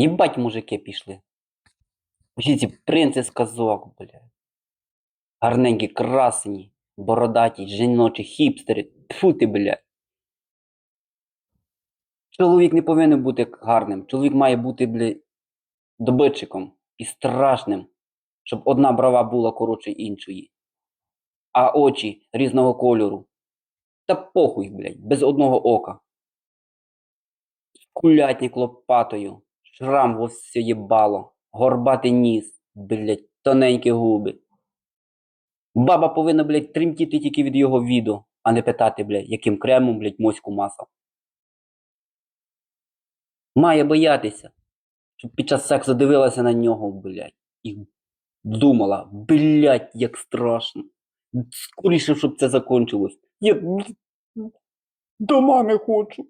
Їбать, мужики пішли. Всі ці принци казок, блядь. Гарненькі, красені, бородаті, жіночі, хіпстери. Тьфу ти, блядь. Чоловік не повинен бути гарним. Чоловік має бути, блядь, добитчиком і страшним, щоб одна брова була коротше іншої, а очі різного кольору. Та похуй, блядь, без одного ока. Кулятник лопатою, шрам во все їбало, горбатий ніс, блядь, тоненькі губи. Баба повинна, блядь, тремтіти тільки від його віду, а не питати, блядь, яким кремом, блядь, моську масав. Має боятися, щоб під час сексу дивилася на нього, блядь, і думала, блядь, як страшно. Скоріше, щоб це закончилось. Я до мами хочу.